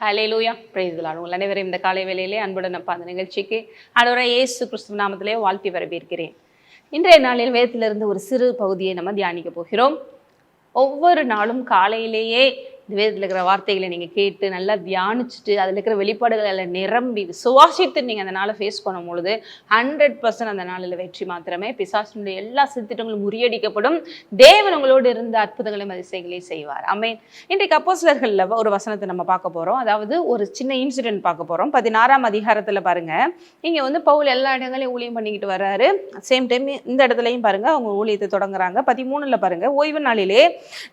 ஹலே லூயா பிரைஸ்லான் உங்கள் அனைவரும் இந்த காலை வேளையிலே அன்புடன் அப்பா அந்த நிகழ்ச்சிக்கு அதோட இயேசு கிறிஸ்துவ நாமத்திலே வாழ்த்தி வரவேற்கிறேன். இன்றைய நாளில் வேதத்திலிருந்து ஒரு சிறு பகுதியை நம்ம தியானிக்க போகிறோம். ஒவ்வொரு நாளும் காலையிலேயே வேதத்தில் இருக்கிற வார்த்தைகளை நீங்கள் கேட்டு நல்லா தியானிச்சுட்டு அதில் இருக்கிற வெளிப்பாடுகளை எல்லாம் நிரம்பி சுவாசித்து நீங்கள் அந்த நாளை ஃபேஸ் பண்ணும் பொழுது ஹண்ட்ரட் பர்சன்ட் அந்த நாளில் வெற்றி மாத்திரமே. பிசாசினுடைய எல்லா சித்திட்டங்களும் முறியடிக்கப்படும். தேவன் உங்களோடு இருந்த அற்புதங்களையும் அதிசயங்களையும் செய்வார். அமேன் இன்றைக்கு அப்போஸ்லர்களில் ஒரு வசனத்தை நம்ம பார்க்க போகிறோம் அதாவது ஒரு சின்ன இன்சிடென்ட் பார்க்க போகிறோம் பதினாறாம் அதிகாரத்தில் பாருங்கள் இங்கே வந்து பவுல் எல்லா இடங்களையும் ஊழியம் பண்ணிக்கிட்டு வர்றாரு. சேம் டைம் இந்த இடத்துலையும் பாருங்கள் அவங்க ஊழியத்தை தொடங்குறாங்க. பதிமூணுல பாருங்கள் ஓய்வு நாளிலே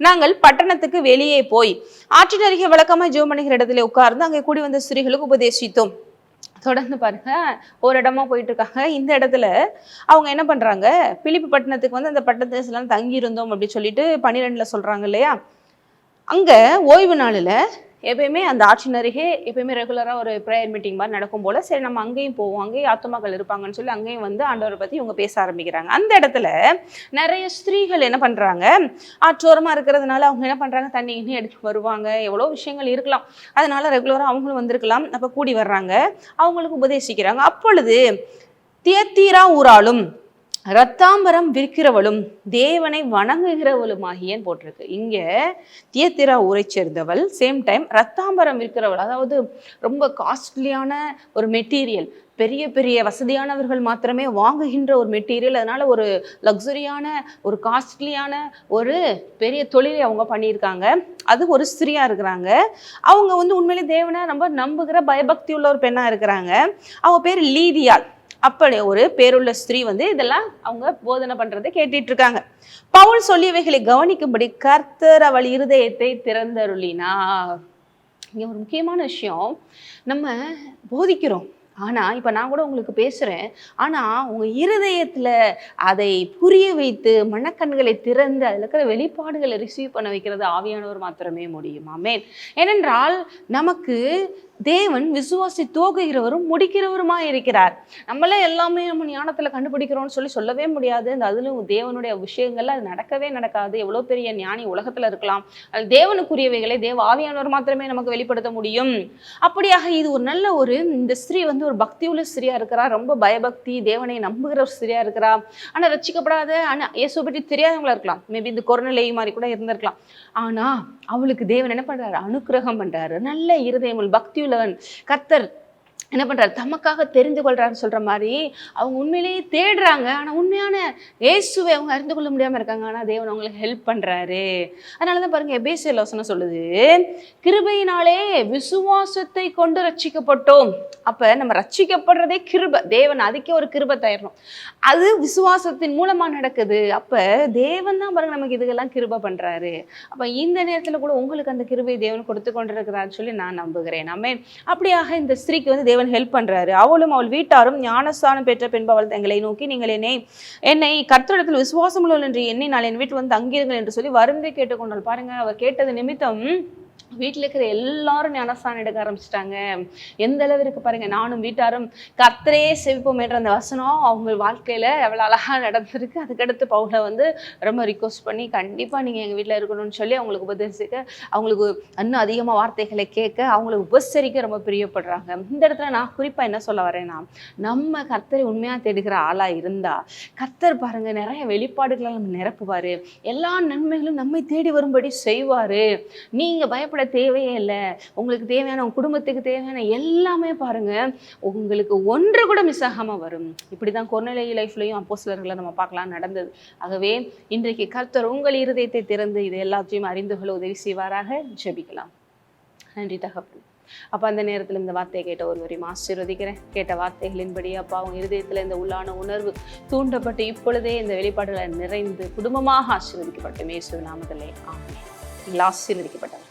நாங்கள் பட்டணத்துக்கு வெளியே போய் ஆற்றின் அருகே வழக்கமாக ஜெபம் பண்ணுகிற இடத்துல உட்கார்ந்து அங்கே கூடி வந்த சிறிகளுக்கு உபதேசித்தோம். தொடர்ந்து பாருங்க ஒரு இடமா போயிட்டு இருக்காங்க இந்த இடத்துல அவங்க என்ன பண்றாங்க? பிலிப்பு பட்டணத்துக்கு வந்து அந்த பட்டணத்துல தங்கி இருந்தோம் அப்படின்னு சொல்லிட்டு பன்னிரெண்டுல சொல்றாங்க இல்லையா? அங்க ஓய்வு நாளில் எப்பயுமே அந்த ஆட்சியின் அருகே எப்பயுமே ரெகுலராக ஒரு ப்ரேயர் மீட்டிங் மாதிரி நடக்கும் போல சரி நம்ம அங்கேயும் போவோம் அங்கேயும் ஆத்துமாக்கள் இருப்பாங்கன்னு சொல்லி அங்கேயும் வந்து ஆண்டவரை பற்றி இவங்க பேச ஆரம்பிக்கிறாங்க. அந்த இடத்துல நிறைய ஸ்திரீகள் என்ன பண்ணுறாங்க ஆற்றோரமாக இருக்கிறதுனால அவங்க என்ன பண்ணுறாங்க தண்ணி இன்னும் எடுத்து வருவாங்க. எவ்வளோ விஷயங்கள் இருக்கலாம். அதனால ரெகுலராக அவங்களும் வந்திருக்கலாம். அப்போ கூடி வர்றாங்க. அவங்களுக்கு உபதேசிக்கிறாங்க. அப்பொழுது தியத்தீரா ஊராலும் ரத்தாம்பரம் விற்கிறவளும் தேவனை வணங்குகிறவளுமாகியன்னு போட்டிருக்கு. இங்க தியத்திரா ஊரை சேர்ந்தவள். Same time ரத்தாம்பரம் விற்கிறவள். அதாவது ரொம்ப காஸ்ட்லியான ஒரு மெட்டீரியல் பெரிய பெரிய வசதியானவர்கள் மாத்திரமே வாங்குகின்ற ஒரு மெட்டீரியல் அதனால ஒரு லக்ஸுரியான ஒரு காஸ்ட்லியான ஒரு பெரிய தொழிலை அவங்க பண்ணியிருக்காங்க. அது ஒரு ஸ்திரியா இருக்கிறாங்க. அவங்க வந்து உண்மையிலே தேவனை ரொம்ப நம்புகிற பயபக்தி உள்ள ஒரு பெண்ணா இருக்கிறாங்க. அவங்க பேர் லீதியால் அப்படி ஒரு பேருள்ள ஸ்திரீ வந்து இதெல்லாம் அவங்க போதனை பண்றதை கேட்டுட்டு இருக்காங்க பவுல் சொல்லியவைகளை கவனிக்கும்படி கர்த்தர் அவள் இருதயத்தை திறந்தருளினார். இங்கே ஒரு முக்கியமான விஷயம் நம்ம போதிக்கிறோம். ஆனால் இப்போ நான் கூட உங்களுக்கு பேசுகிறேன் ஆனால் உங்கள் இருதயத்தில் அதை புரிய வைத்து மனக்கண்களை திறந்து அதில் இருக்கிற வெளிப்பாடுகளை ரிசீவ் பண்ண வைக்கிறது ஆவியானவர் மாத்திரமே முடியும். ஆமேன் ஏனென்றால் நமக்கு தேவன் விசுவாசி தோகுகிறவரும் முடிக்கிறவருமா இருக்கிறார். நம்மளே எல்லாமே நம்ம ஞானத்துல கண்டுபிடிக்கிறோம்னு சொல்லி சொல்லவே முடியாது. அந்த அதிலும் தேவனுடைய விஷயங்கள்ல அது நடக்கவே நடக்காது. எவ்வளவு பெரிய ஞானி உலகத்துல இருக்கலாம். அது தேவனுக்குரியவைகளை தேவ ஆவியானவர் மாத்திரமே நமக்கு வெளிப்படுத்த முடியும். அப்படியாக இது ஒரு நல்ல ஒரு இந்த ஸ்திரீ வந்து ஒரு பக்தியுள்ள ஸ்திரியா இருக்கிறா. ரொம்ப பயபக்தி தேவனை நம்புகிற ஒரு ஸ்திரியா இருக்கிறா. ஆனா ரசிக்கப்படாத ஆனா இயேசு பற்றி தெரியாதவங்களா இருக்கலாம். மேபி இந்த கொரோனா மாதிரி கூட இருந்திருக்கலாம். ஆனா அவளுக்கு தேவன் என்ன பண்றாரு? அனுக்கிரகம் பண்றாரு. நல்ல இருதயம் பக்தி உள்ளவன். கத்தர் என்ன பண்றாரு? தமக்காக தெரிந்து கொள்றாருன்னு சொல்ற மாதிரி அவங்க உண்மையிலேயே தேடுறாங்க. ஆனா உண்மையான இயேசுவை அவங்க அறிந்து கொள்ள முடியாமல் இருக்காங்க. ஆனால் தேவன் அவங்களுக்கு ஹெல்ப் பண்றாரு. அதனாலதான் பாருங்க எபேசிய லோசனை சொல்லுது கிருபையினாலே விசுவாசத்தை கொண்டு ரட்சிக்கப்பட்டோம். அப்ப நம்ம ரட்சிக்கப்படுறதே கிருபை. தேவன் அதுக்கே ஒரு கிருபை தரணும் அது விசுவாசத்தின் மூலமா நடக்குது. அப்ப தேவன் தான் பாருங்க நமக்கு இதுக்கெல்லாம் கிருபை பண்றாரு. அப்ப இந்த நேரத்தில் கூட உங்களுக்கு அந்த கிருபை தேவன் கொடுத்து கொண்டிருக்கிறான்னு சொல்லி நான் நம்புகிறேன். நம்ம அப்படியாக இந்த ஸ்திரீக்கு வந்து தேவன் ஹெல்ப் பண்றாரு. அவளும் அவள் வீட்டாரும் ஞானஸ்தானம் பெற்ற பின்பு அவள் எங்களை நோக்கி நீங்கள் என்னை என்னை கர்த்தரிடத்தில் விசுவாசம் உள்ளவள் என்று எண்ணி நான் என் வீட்டு வந்து தங்கியிருங்கள் என்று சொல்லி வருந்தி கேட்டுக்கொண்டாள். பாருங்க அவர் கேட்டது நிமித்தம் வீட்டில் இருக்கிற எல்லாரும் ஞானஸ்தானம் எடுக்க ஆரம்பிச்சிட்டாங்க. எந்த அளவிற்கு பாருங்க நானும் வீட்டாரும் கர்த்தரே செவிப்போம் என்ற அந்த வசனம் அவங்க வாழ்க்கையில எவ்வளோ அழகா நடந்திருக்கு. அதுக்கடுத்து பவுல வந்து ரொம்ப ரிக்வஸ்ட் பண்ணி கண்டிப்பா நீங்க எங்க வீட்டில் இருக்கணும்னு சொல்லி அவங்களுக்கு உபதேசிக்க அவங்களுக்கு இன்னும் அதிகமா வார்த்தைகளை கேட்க அவங்களுக்கு உபசரிக்க ரொம்ப பிரியப்படுறாங்க. இந்த இடத்துல நான் குறிப்பா என்ன சொல்ல வரேன்னா நம்ம கத்தரை உண்மையா தேடுகிற ஆளா இருந்தா கர்த்தர் பாருங்க நிறைய வெளிப்பாடுகளை நம்ம நிரப்புவாரு. எல்லா நன்மைகளும் நம்மை தேடி வரும்படி செய்வாரு. நீங்க பயப்பட தேவையே இல்லை. உங்களுக்கு தேவையான உங்கள் குடும்பத்துக்கு தேவையான எல்லாமே பாருங்கள் உங்களுக்கு ஒன்று கூட மிஸ் ஆகாமல் வரும். இப்படி தான் இப்படிதான் லைஃப்லையும் அப்போ சிலர்களை நம்ம பார்க்கலாம் நடந்தது. ஆகவே இன்றைக்கு கர்த்தர் உங்கள் இருதயத்தை திறந்து இது எல்லாத்தையும் அறிந்து கொள்ள உதவி செய்வாராக. ஜெபிக்கலாம். நன்றி தகப்பு அப்போ அந்த நேரத்தில் இந்த வார்த்தையை கேட்ட ஒருவரையும் ஆசீர்வதிக்கிறேன். கேட்ட வார்த்தைகளின்படி அப்பா அவங்க இருதயத்தில் இந்த உள்ளான உணர்வு தூண்டப்பட்டு இப்பொழுதே இந்த வெளிப்பாடுகளை நிறைந்து குடும்பமாக ஆசீர்வதிக்கப்பட்ட மேசு நாமத்திலே. ஆமே நீங்கள் ஆசீர்வதிக்கப்பட்டார்